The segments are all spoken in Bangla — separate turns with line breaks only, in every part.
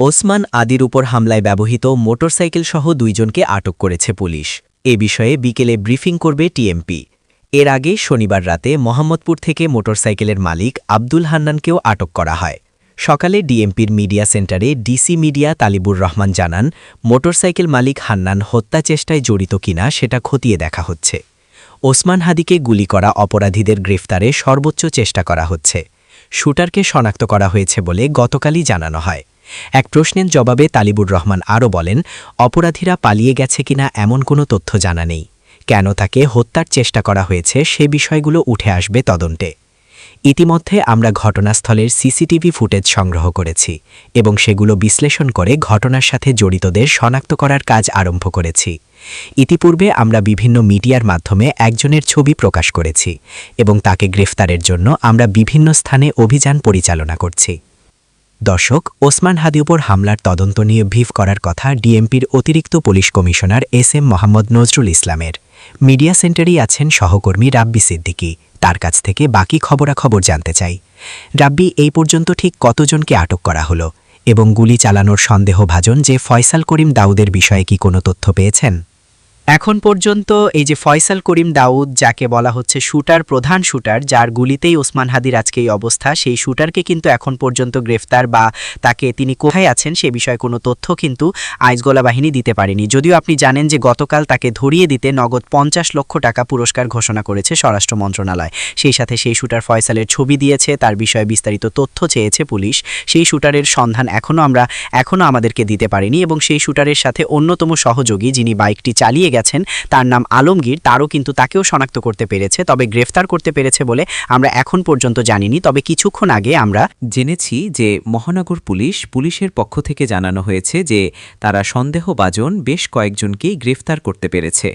ওসমান আদির উপর হামলায় ব্যবহৃত মোটরসাইকেল সহ দুইজনকে আটক করেছে পুলিশ। এ বিষয়ে বিকেলে ব্রিফিং করবে টিএমপি। এর আগে শনিবার রাতে মোহাম্মদপুর থেকে মোটরসাইকেলের মালিক আব্দুল হান্নানকেও আটক করা হয়। সকালে ডিএমপির মিডিয়া সেন্টারে ডিসি মিডিয়া তালিবুর রহমান জানান, মোটরসাইকেল মালিক হান্নান হত্যা চেষ্টায় জড়িত কিনা সেটা খতিয়ে দেখা হচ্ছে। ওসমান হাদিকে গুলি করা অপরাধীদের গ্রেফতারে সর্বোচ্চ চেষ্টা করা হচ্ছে। শুটারকে শনাক্ত করা হয়েছে বলে গতকালই জানানো হয়। এক প্রশ্নের জবাবে তালিবুর রহমান আরও বলেন, অপরাধীরা পালিয়ে গেছে কিনা এমন কোনো তথ্য জানা নেই। কেন তাকে হত্যার চেষ্টা করা হয়েছে সে বিষয়গুলো উঠে আসবে তদন্তে। ইতিমধ্যে আমরা ঘটনাস্থলের সিসিটিভি ফুটেজ সংগ্রহ করেছি এবং সেগুলো বিশ্লেষণ করে ঘটনার সাথে জড়িতদের শনাক্ত করার কাজ আরম্ভ করেছি। ইতিপূর্বে আমরা বিভিন্ন মিডিয়ার মাধ্যমে একজনের ছবি প্রকাশ করেছি এবং তাকে গ্রেফতারের জন্য আমরা বিভিন্ন স্থানে অভিযান পরিচালনা করছি। দর্শক, ওসমান হাদি উপর হামলার তদন্ত নিয়ে ভিভ করার কথা ডিএমপির অতিরিক্ত police commissioner S M Mohammad Nazrul ইসলামের। মিডিয়া সেন্টারেই আছেন সহকর্মী রাব্বি সিদ্দিকী। তার কাছ থেকে বাকি খবরাখবর জানতে চাই। রাব্বি, এই পর্যন্ত ঠিক কতজনকে আটক করা হলো? এবং গুলি চালানোর সন্দেহভাজন যে ফয়সাল করিম দাউদের বিষয়ে কি কোনো তথ্য পেয়েছেন? এখন পর্যন্ত এই যে ফয়সাল করিম দাউদ, যাকে বলা হচ্ছে শুটার, প্রধান শুটার, যার গুলিতেই ওসমান হাদির আজকে এই অবস্থা, সেই শুটারকে কিন্তু এখন পর্যন্ত গ্রেফতার বা তাকে তিনি কোথায় আছেন সে বিষয়ে কোনো তথ্য কিন্তু আইসগোলা বাহিনী দিতে পারেনি। যদিও আপনি জানেন যে গতকাল তাকে ধরিয়ে দিতে নগদ পঞ্চাশ লক্ষ টাকা পুরস্কার ঘোষণা করেছে স্বরাষ্ট্র মন্ত্রণালয়। সেই সাথে সেই শুটার ফয়সালের ছবি দিয়েছে, তার বিষয়ে বিস্তারিত তথ্য চেয়েছে পুলিশ। সেই শুটারের সন্ধান এখনও আমরা এখনও আমাদেরকে দিতে পারিনি এবং সেই শুটারের সাথে অন্যতম সহযোগী যিনি বাইকটি চালিয়ে গেছেন, তার নাম আলমগীর, তারও কিন্তু তাকেও শনাক্ত করতে পেরেছে, তবে গ্রেফতার করতে পেরেছে বলে আমরা এখন পর্যন্ত জানিনি, তবে কিছুক্ষণ আগে আমরা
জেনেছি যে মহানগর পুলিশ পুলিশের পক্ষ থেকে জানানো হয়েছে যে তারা সন্দেহভাজন বেশ কয়েকজনকেই গ্রেফতার করতে পেরেছে,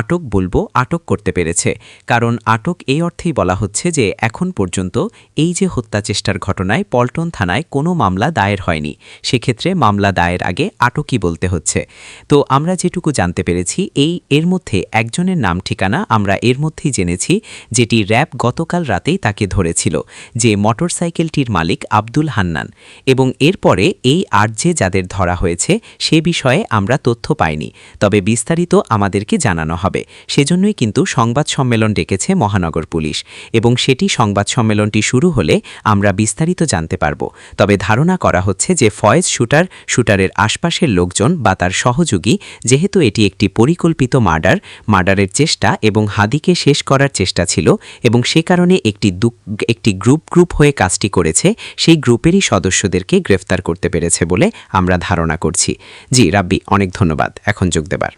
আটক বলব আটক করতে পেরেছে, কারণ আটক এই অর্থেই বলা হচ্ছে যে এখন পর্যন্ত এই যে হত্যা চেষ্টার ঘটনায় পল্টন থানায় কোনো মামলা দায়ের হয়নি, সেক্ষেত্রে মামলা দায়ের আগে আটকই বলতে হচ্ছে। তো আমরা যেটুকু জানতে পেরেছি, এই এর মধ্যে একজনের নাম ঠিকানা আমরা এর মধ্যেই জেনেছি, যেটি র্যাব গতকাল রাতেই তাকে ধরেছিল, যে মোটরসাইকেলটির মালিক আব্দুল হান্নান। এবং এরপরে এই আর্যে যাদের ধরা হয়েছে, সে বিষয়ে আমরা তথ্য পাইনি, তবে বিস্তারিত আমাদেরকে জানানো হবে। সেজন্যই কিন্তু সংবাদ সম্মেলন ডেকেছে মহানগর পুলিশ, এবং সেটি সংবাদ সম্মেলনটি শুরু হলে আমরা বিস্তারিত জানতে পারব। তবে ধারণা করা হচ্ছে যে ফয়েজ শুটার, শুটারের আশপাশের লোকজন বা তার সহযোগী, যেহেতু এটি একটি পরিকল্পিত মার্ডার, মার্ডারের চেষ্টা এবং হাদিকে শেষ করার চেষ্টা ছিল এবং সে কারণে একটি একটি গ্রুপ গ্রুপ হয়ে কাজটি করেছে, সেই গ্রুপেরই সদস্যদেরকে গ্রেফতার করতে পেরেছে বলে আমরা ধারণা করছি। জি, রাব্বি, অনেক ধন্যবাদ। এখন যোগ দেবার।